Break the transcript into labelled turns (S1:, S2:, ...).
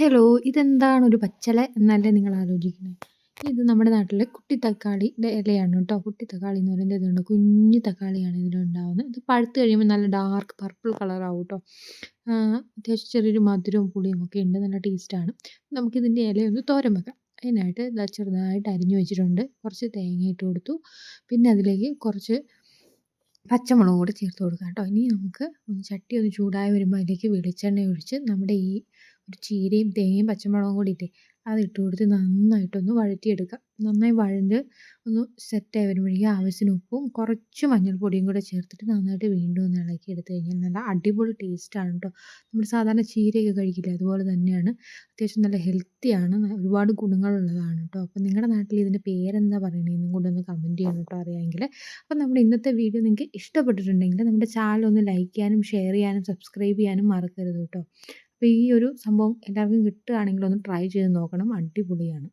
S1: Hello! ഇതെന്താണ് ഒരു പച്ചല എന്നല്ലേ നിങ്ങൾ ആലോചിക്കുന്നത്? ഇത് നമ്മുടെ നാട്ടിലെ കുട്ടി തക്കാളിയുടെ ഇലയാണ് കേട്ടോ. കുട്ടി തക്കാളി എന്ന് പറയുന്നത് ഇതുണ്ട് കുഞ്ഞു തക്കാളിയാണ് ഇതിലുണ്ടാവുന്നത്. ഇത് പഴുത്ത് കഴിയുമ്പോൾ നല്ല ഡാർക്ക് പർപ്പിൾ കളറാവും കേട്ടോ. അത്യാവശ്യം ചെറിയൊരു മധുരവും പുളിയും ഒക്കെ ഉണ്ട്. നല്ല ടേസ്റ്റാണ്. നമുക്കിതിന്റെ ഇലയൊന്ന് തോരൻ വെക്കാം. അതിനായിട്ട് ഇതാ ചെറുതായിട്ട് അരിഞ്ഞു വെച്ചിട്ടുണ്ട്. കുറച്ച് തേങ്ങ ഇട്ട് കൊടുത്തു. പിന്നെ അതിലേക്ക് കുറച്ച് പച്ചമുളകും കൂടി ചേർത്ത് കൊടുക്കാം കേട്ടോ. ഇനി നമുക്ക് ഒന്ന് ചട്ടി ഒന്ന് ചൂടായി വരുമ്പോൾ അതിലേക്ക് വെളിച്ചെണ്ണ ഒഴിച്ച് നമ്മുടെ ഈ ഒരു ചീരയും തേങ്ങയും പച്ചമുളകും കൂടി ഇട്ടേ. അതിട്ട് കൊടുത്ത് നന്നായിട്ടൊന്ന് വഴറ്റിയെടുക്കുക നന്നായി വഴണ്ട് ഒന്ന് സെറ്റായി വരുമ്പോഴേക്കും ആവശ്യത്തിന് ഉപ്പും കുറച്ച് മഞ്ഞൾപ്പൊടിയും കൂടെ ചേർത്തിട്ട് നന്നായിട്ട് വീണ്ടും ഒന്ന് ഇളക്കി എടുത്തു കഴിഞ്ഞാൽ നല്ല അടിപൊളി ടേസ്റ്റാണ് കേട്ടോ നമ്മൾ സാധാരണ ചീരയൊക്കെ കഴിക്കില്ല അതുപോലെ തന്നെയാണ്. അത്യാവശ്യം നല്ല ഹെൽത്തിയാണ് ഒരുപാട് ഗുണങ്ങളുള്ളതാണ് കേട്ടോ അപ്പോൾ നിങ്ങളുടെ നാട്ടിൽ ഇതിന്റെ പേരെന്താ പറയുന്നത് കൂടെ ഒന്ന് കമന്റ് ചെയ്യണം കേട്ടോ അറിയാമെങ്കിൽ അപ്പോൾ നമ്മുടെ ഇന്നത്തെ വീഡിയോ നിങ്ങൾക്ക് ഇഷ്ടപ്പെട്ടിട്ടുണ്ടെങ്കിൽ നമ്മുടെ ചാനൽ ഒന്ന് ലൈക്ക് ചെയ്യാനും ഷെയർ ചെയ്യാനും സബ്സ്ക്രൈബ് ചെയ്യാനും മറക്കരുത് കേട്ടോ അപ്പോൾ ഈ ഒരു സംഭവം എല്ലാവർക്കും കിട്ടുകയാണെങ്കിൽ ഒന്ന് ട്രൈ ചെയ്ത് നോക്കണം. അടിപൊളിയാണ്.